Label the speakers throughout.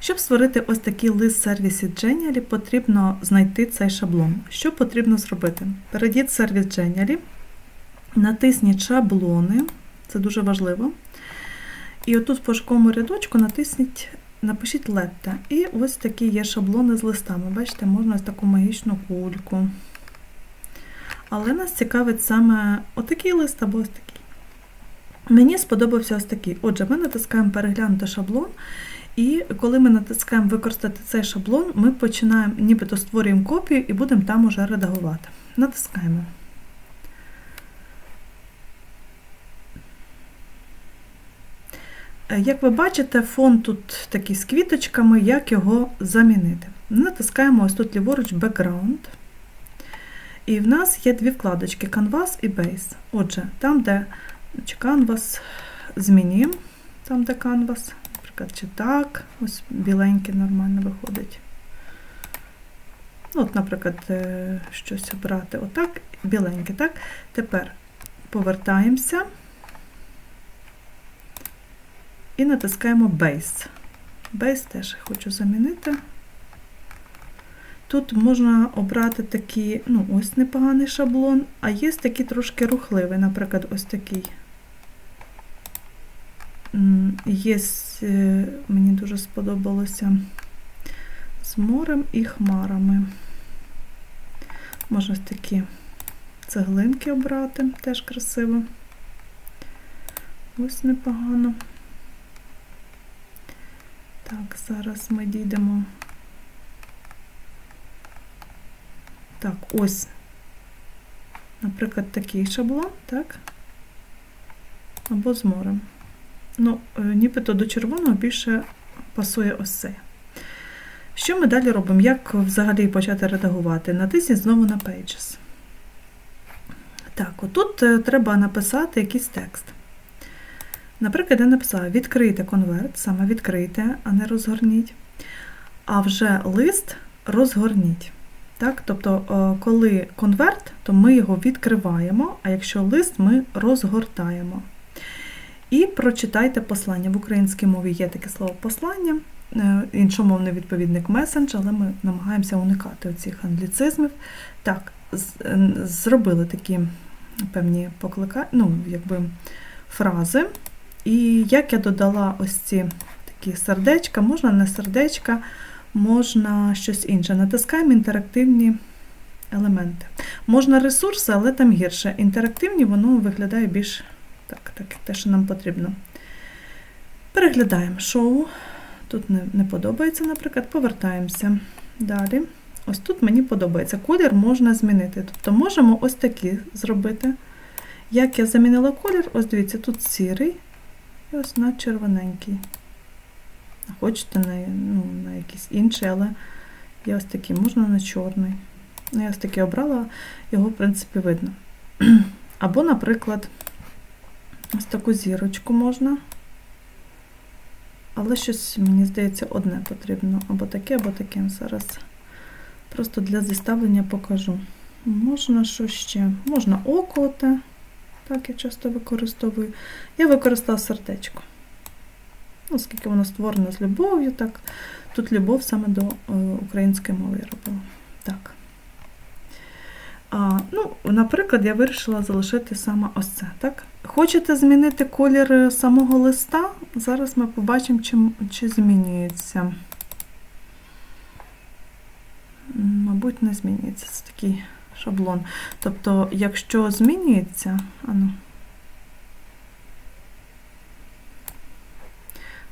Speaker 1: Щоб створити ось такий лист сервісі Genially, потрібно знайти цей шаблон. Що потрібно зробити? Перейдіть сервіс Genially, натисніть шаблони, це дуже важливо. І отут в пошуковому рядочку натисніть, напишіть летта. І ось такі є шаблони з листами. Бачите, можна ось таку магічну кульку. Але нас цікавить саме отакий лист або ось такий. Мені сподобався ось такий. Отже, ми натискаємо переглянути шаблон. І коли ми натискаємо використати цей шаблон, ми починаємо, нібито створюємо копію і будемо там уже редагувати. Натискаємо. Е, Як ви бачите, фон тут такий з квіточками, як його замінити. Натискаємо ось тут ліворуч Background. І в нас є дві вкладочки Canvas і Base. Отже, там, де Canvas, змінюємо, там, де Canvas, наприклад, чи так, ось біленький нормально виходить. Ну, От, наприклад, е, щось обрати отак, біленький, так? Тепер повертаємося і натискаємо Base. Base теж хочу замінити. Тут можна обрати такий, ну, ось непоганий шаблон, а є такий трошки рухливий, наприклад, ось такий. Є, е, мені дуже сподобалося з морем і хмарами. Можна такі цеглинки обрати, теж красиво. Ось непогано. Так, зараз ми дійдемо. Так, ось, наприклад, такий шаблон, так? Або з морем. Ну, е, нібито до червоного більше пасує ось цей. Що ми далі робимо? Як взагалі почати редагувати? Натисніть знову на Pages. Так, отут е, треба написати якийсь текст. Наприклад, я написала відкрийте конверт, саме відкрийте, а не розгорніть. А вже лист розгорніть. Так? Тобто, е, коли конверт, то ми його відкриваємо, а якщо лист, ми розгортаємо. І прочитайте послання. В українській мові є таке слово послання, е, іншомовний відповідник месендж, але ми намагаємося уникати цих англіцизмів. Так, зробили такі певні поклика... ну, якби, фрази. І як я додала ось ці такі сердечка, можна не сердечка, можна щось інше. Натискаємо інтерактивні елементи. Можна ресурси, але там гірше. Інтерактивні, воно виглядає більш так, так те, що нам потрібно. Переглядаємо шоу. Тут не, не подобається, наприклад, повертаємося. Далі. Ось тут мені подобається. Колір можна змінити. Тобто можемо ось такі зробити. Як я замінила колір, ось дивіться, тут сірий і ось на червоненький. Хочете на ну, на якийсь інший, але я ось такий, можна на чорний. Ну, я ось такий обрала, його, в принципі, видно. Або, наприклад, ось таку зірочку можна. Але щось, мені здається, одне потрібно. Або таке, або таке. Зараз просто для зіставлення покажу. Можна що ще? Можна око. Так, я часто використовую. Я використала сердечко. Оскільки воно створено з любов'ю, так. Тут любов саме до е, української мови я робила. Так. А, ну, Наприклад, я вирішила залишити саме ось це. Так? Хочете змінити колір самого листа? Зараз ми побачимо, чи, чи змінюється. Мабуть, не змінюється. Це такий шаблон. Тобто, якщо змінюється, ану,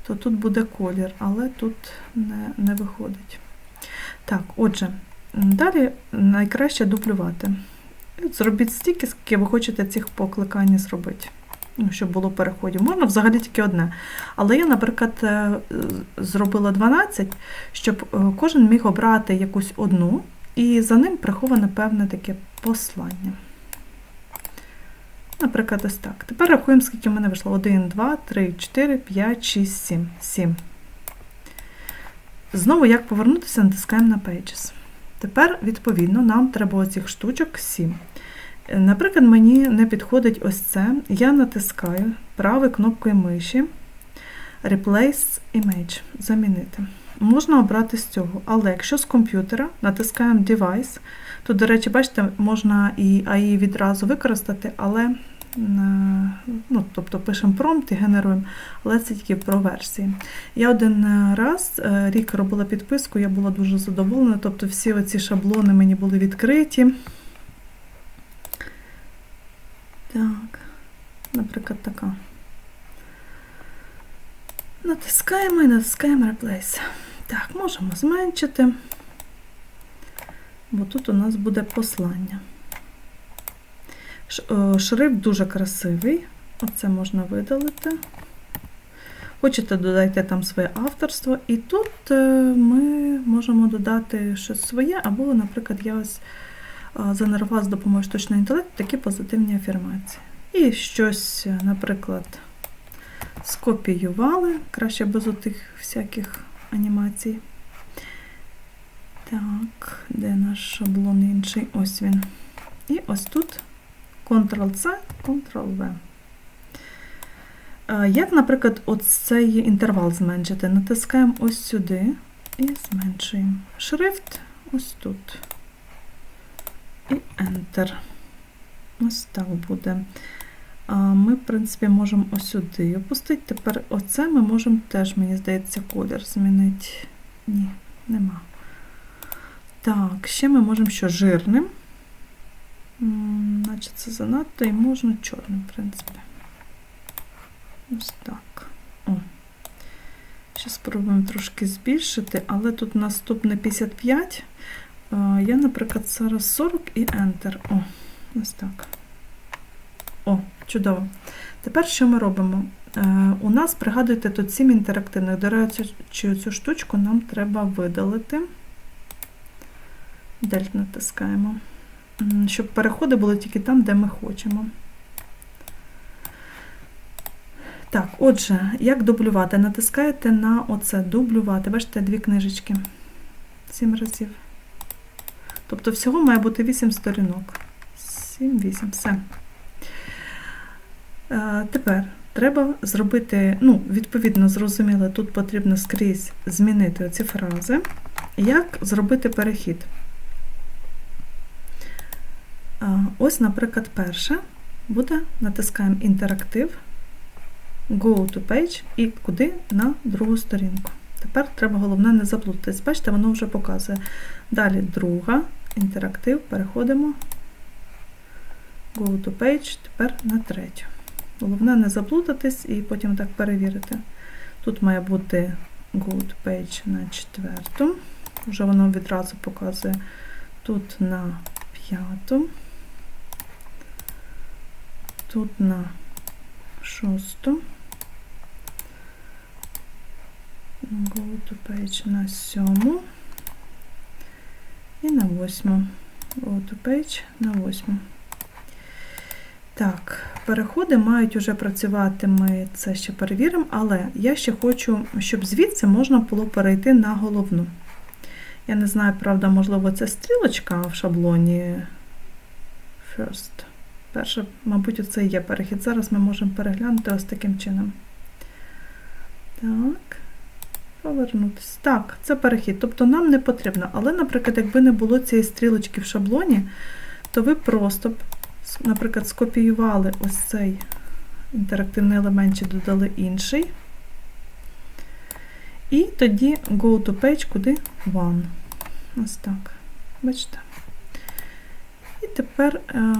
Speaker 1: то тут буде колір, але тут не, не виходить. Так, отже, далі найкраще дублювати. Зробіть стільки, скільки ви хочете цих покликань зробити. Ну, щоб було переходів. Можна взагалі тільки одне. Але я, наприклад, е, зробила 12, щоб е, кожен міг обрати якусь одну, і за ним приховане певне таке послання. Наприклад, ось так. Тепер рахуємо, скільки в мене вийшло. 1, 2, 3, 4, 5, 6, 7. 7. Знову, як повернутися, натискаємо на Pages. Тепер, відповідно, нам треба оцих штучок 7. Наприклад, мені не підходить ось це. Я натискаю правою кнопкою миші Replace Image. Замінити. можна обрати з цього. Але якщо з комп'ютера натискаємо Device, то, до речі, бачите, можна і AI відразу використати, але ну, тобто пишемо промпт і генеруємо, але це тільки про версії. Я один раз е, рік робила підписку, я була дуже задоволена, тобто всі оці шаблони мені були відкриті. Так, наприклад, така. Натискаємо і натискаємо Replace. Так, можемо зменшити, бо тут у нас буде послання. Шрифт дуже красивий. Оце можна видалити. Хочете, додайте там своє авторство, і тут е, ми можемо додати щось своє, або, наприклад, я ось занервала з допомогою штучного інтелекту такі позитивні афірмації. І щось, наприклад, скопіювали, краще без отих всяких анімацій. Так, де наш шаблон інший? Ось він. І ось тут Ctrl-C, Ctrl-V. Як, наприклад, от цей інтервал зменшити? Натискаємо ось сюди і зменшуємо. Шрифт ось тут. І Enter. Ось так буде. Ми, в принципі, можемо ось сюди опустити. Тепер оце ми можемо теж, мені здається, колір змінити. Ні, нема. Так, ще ми можемо що жирним. Значить, це занадто і можна чорним, в принципі. Ось так. О. Ще спробуємо трошки збільшити, але тут наступне 55. Я, наприклад, зараз 40 і Enter. О, ось так. О, чудово. Тепер що ми робимо? Е, у нас, пригадуйте, тут 7 інтерактивних. До речі, цю штучку нам треба видалити. Дельт натискаємо. Щоб переходи були тільки там, де ми хочемо. Так, отже, як дублювати? Натискаєте на оце дублювати. Бачите, дві книжечки. 7 разів. Тобто, всього має бути 8 сторінок. 7, 8, все. Е, тепер треба зробити, ну, відповідно, зрозуміло, тут потрібно скрізь змінити оці фрази. Як зробити перехід? Ось, наприклад, перше буде, натискаємо інтерактив, Go to page і куди на другу сторінку. Тепер треба головне не заплутатись. Бачите, воно вже показує. Далі друга, інтерактив, переходимо. Go to page, тепер на третю. Головне не заплутатись і потім так перевірити. Тут має бути go to page на четверту. Вже воно відразу показує тут на п'яту, тут на шосту. Go to page на сьому і на восьму. Go to page на восьму. Так, переходи мають вже працювати, ми це ще перевіримо, але я ще хочу, щоб звідси можна було перейти на головну. Я не знаю, правда, можливо, це стрілочка в шаблоні First. Перше, мабуть, оце є перехід. Зараз ми можемо переглянути ось таким чином. Так, повернутися. Так, це перехід. Тобто нам не потрібно. Але, наприклад, якби не було цієї стрілочки в шаблоні, то ви просто наприклад, скопіювали ось цей інтерактивний елемент чи додали інший. І тоді go to page, куди one. Ось так. Бачите? І тепер, е,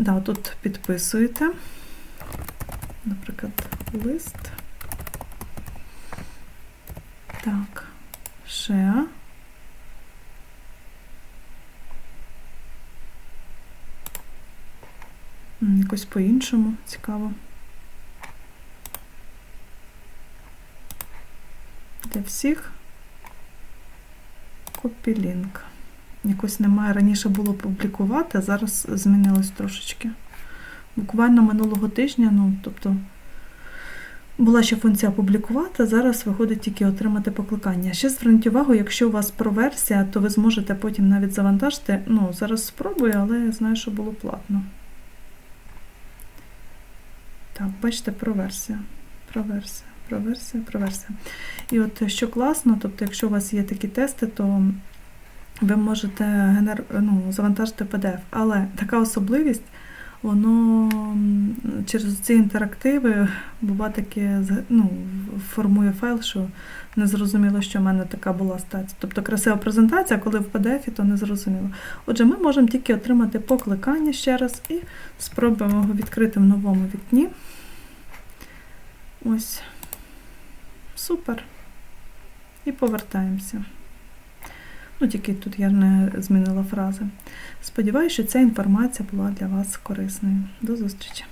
Speaker 1: да, тут підписуєте, наприклад, лист. Так, ще. Якось по-іншому цікаво. Для всіх копілінк. Якось немає, раніше було публікувати, а зараз змінилось трошечки. Буквально минулого тижня, ну, тобто, була ще функція публікувати, а зараз виходить тільки отримати покликання. Ще зверніть увагу, якщо у вас про версія, то ви зможете потім навіть завантажити. Ну, зараз спробую, але я знаю, що було платно. Так, бачите, проверсія. Проверсія. Про версію, про версію. І от що класно, тобто, якщо у вас є такі тести, то ви можете генер... ну, завантажити PDF. Але така особливість, воно через ці інтерактиви бува таке ну, формує файл, що не зрозуміло, що в мене така була стаття. Тобто красива презентація, коли в PDF, то не зрозуміло. Отже, ми можемо тільки отримати покликання ще раз і спробуємо його відкрити в новому вікні. Ось. Супер. І повертаємося. Ну, тільки тут я не змінила фрази. Сподіваюся, що ця інформація була для вас корисною. До зустрічі!